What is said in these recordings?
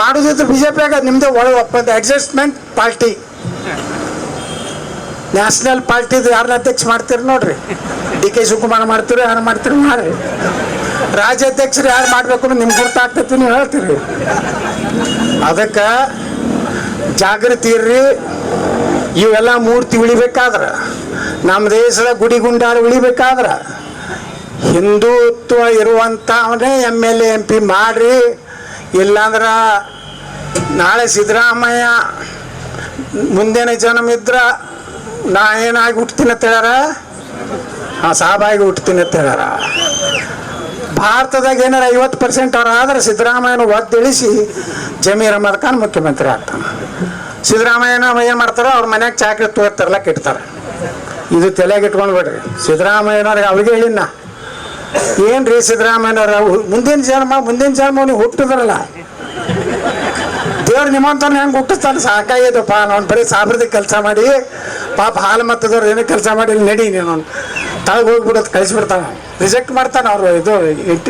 ಮಾಡೋದಿದ್ರೆ B J ಪಿಯಾಗ ನಿಮ್ಮದೇ ಒಳಗೆ ಒಪ್ಪಂದ. Adjustment party. ನ್ಯಾಷನಲ್ ಪಾರ್ಟಿದು ಯಾರನ್ನ ಅಧ್ಯಕ್ಷ ಮಾಡ್ತೀರಿ ನೋಡ್ರಿ. ಡಿ ಕೆ ಶಿವಕುಮಾರ್ ಮಾಡ್ತೀರಿ ಯಾರು ಮಾಡ್ತೀರಿ ಮಾಡ್ರಿ. ರಾಜ್ಯಾಧ್ಯಕ್ಷರು ಯಾರು ಮಾಡ್ಬೇಕು ನಿಮ್ಗೆ ಗುರ್ತಾಗ್ತೈತಿ, ನೀವು ಹೇಳ್ತೀರಿ. ಅದಕ್ಕೆ ಜಾಗೃತಿ ಇರ್ರಿ. ಇವೆಲ್ಲ ಮೂರ್ತಿ ಉಳಿಬೇಕಾದ್ರೆ ನಮ್ಮ ದೇಶದ ಗುಡಿ ಗುಂಡಾರು ಉಳಿಬೇಕಾದ್ರೆ, Hindutva ಇರುವಂಥವನ್ನೇ M L A M P ಮಾಡ್ರಿ. ಇಲ್ಲಾಂದ್ರೆ ನಾಳೆ ಸಿದ್ದರಾಮಯ್ಯ ಮುಂದಿನ ಜನ್ಮ ಇದ್ರ ನಾ ಏನಾಗಿ ಹುಟ್ತೀನಿ ಅಂತ ಹೇಳ್ಯಾರ? ಹಾಂ, ಸಾಬಾಗಿ ಹುಟ್ತೀನಿ ಅಂತ ಹೇಳ್ಯಾರ. ಭಾರತದಾಗ ಏನಾರ ಐವತ್ತು ಪರ್ಸೆಂಟ್ ಅವ್ರು ಆದ್ರೆ ಸಿದ್ದರಾಮಯ್ಯನ ಒದ್ದಿಳಿಸಿ ಜಮೀರ್ ಅಹಮದ್ ಖಾನ್ ಮುಖ್ಯಮಂತ್ರಿ ಆಗ್ತಾನೆ. ಸಿದ್ದರಾಮಯ್ಯನ ಏನು ಮಾಡ್ತಾರೆ ಅವ್ರ ಮನ್ಯಾಗ ಚಾಕ್ರಿ ತೋರ್ತಾರಲ್ಲ ಇಡ್ತಾರೆ. ಇದು ತಲೆಗೆ ಇಟ್ಕೊಂಡು ಬಿಡ್ರಿ. ಸಿದ್ದರಾಮಯ್ಯನವ್ರಿಗೆ ಅವ್ರಿಗೆ ಹೇಳಿನ. ಏನ್ರಿ ಸಿದ್ದರಾಮಯ್ಯವ್ರ ಮುಂದಿನ ಜನ್ಮ ಮುಂದಿನ ಜನ್ಮ ನೀವು ಹುಟ್ಟಿದ್ರಲ್ಲ. ದೇವ್ರು ನಿಮ್ಮಂತವ್ನ ಹೆಂಗೆ ಹುಟ್ಟಿಸ್ತಾನೆ? ಸಾಕಾಗ್ಯದಪ್ಪ ನಾನು ಬರೀ ಸಾಬ್ರದ ಕೆಲಸ ಮಾಡಿ, ಪಾಪ ಹಾಲು ಮತ್ತದವ್ರು ಏನೋ ಕೆಲಸ ಮಾಡಿ ನಡಿ ನೀನು. ತಳಗೆ ಹೋಗ್ಬಿಡೋದು ಕಳಿಸ್ಬಿಡ್ತಾನೆ. ರಿಜೆಕ್ಟ್ ಮಾಡ್ತಾನೆ ಅವರು. ಇದು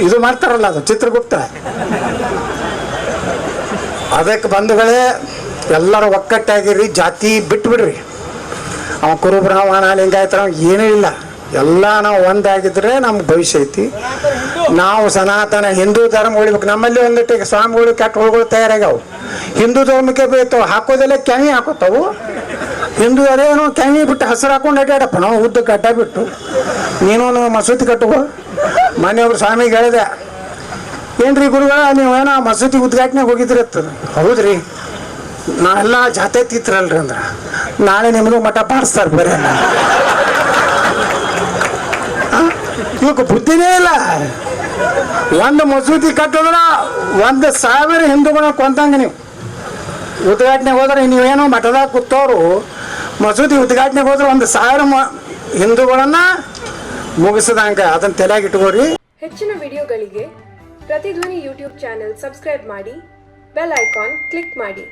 ಇದು ಮಾಡ್ತಾರಲ್ಲ ಅದು, ಚಿತ್ರಗುಪ್ತ. ಅದಕ್ಕೆ ಬಂಧುಗಳೇ, ಎಲ್ಲರೂ ಒಕ್ಕಟ್ಟಾಗಿರಿ, ಜಾತಿ ಬಿಟ್ಬಿಡ್ರಿ. ಅವ ಕುರುಬ್ರಾಹ್ಮಣ, ಲಿಂಗಾಯತರ ಏನೂ ಇಲ್ಲ. ಎಲ್ಲ ನಾವು ಒಂದಾಗಿದ್ರೆ ನಮ್ಗೆ ಭವಿಷ್ಯ ಐತಿ. ನಾವು ಸನಾತನ ಹಿಂದೂ ಧರ್ಮ ಉಳಿಬೇಕು. ನಮ್ಮಲ್ಲಿ ಒಂದಿಟ್ಟು ಸ್ವಾಮಿಗಳು ಕೆಟ್ಟ ಹುಳುಗಳು ತಯಾರಾಗ್ಯಾವು. ಹಿಂದೂ ಧರ್ಮಕ್ಕೆ ಬೇಯ್ತಾವ ಹಾಕೋದೆಲ್ಲ ಕೆಣಿ ಹಾಕೋತಾವು. ಹಿಂದೂ ಅದೇನೋ ಕೆಣಿ ಬಿಟ್ಟು ಹಸಿರು ಹಾಕೊಂಡು ಅಡ್ಡಾಡಪ್ಪ ನಾವು ಉದ್ದ ಕಟ್ಟ ಬಿಟ್ಟು. ನೀನು ಮಸೂತಿ ಕಟ್ಟುವ ಮನೆಯೊಬ್ರು ಸ್ವಾಮಿಗೆ ಹೇಳಿದೆ, ಏನ್ರಿ ಗುರುಗಳ, ನೀವು ಏನೋ ಮಸೂತಿ ಉದ್ಘಾಟನೆ ಹೋಗಿದ್ರಿ ಅತ್ತದ ಹೌದ್ರಿ. ನಾವೆಲ್ಲ ಜಾತೆ ತೀತ್ರಲ್ರಿ ಅಂದ್ರ. ನಾಳೆ ನಿಮ್ಮದು ಮಠ ಬಾರಿಸ್ತಾರೆ ಬರೀ ಇವಕ್ಕೆ ಬುದ್ಧಿನೇ ಇಲ್ಲ. ಒಂದು ಮಸೂದಿ ಕಟ್ಟಿದ್ರ ಒಂದು ಸಾವಿರ ಹಿಂದೂಗಳ ಕೊಂತಂಗ ನೀವು. ಉದ್ಘಾಟನೆಗೆ ಹೋದ್ರೆ ನೀವೇನೋ ಮಠದಾಗ ಕೂತವ್ರು ಮಸೂದಿ ಉದ್ಘಾಟನೆಗೆ ಹೋದ್ರೆ ಒಂದು ಸಾವಿರ ಮ ಹಿಂದೂಗಳನ್ನ ಮುಗಿಸದಂಗ ಅದನ್ನ ತಲೆಯಾಗಿ ಇಟ್ಕೋರಿ. ಹೆಚ್ಚಿನ ವಿಡಿಯೋಗಳಿಗೆ ಪ್ರತಿಧ್ವನಿ ಯೂಟ್ಯೂಬ್ ಚಾನೆಲ್ ಸಬ್ಸ್ಕ್ರೈಬ್ ಮಾಡಿ, ಬೆಲ್ ಐಕಾನ್ ಕ್ಲಿಕ್ ಮಾಡಿ.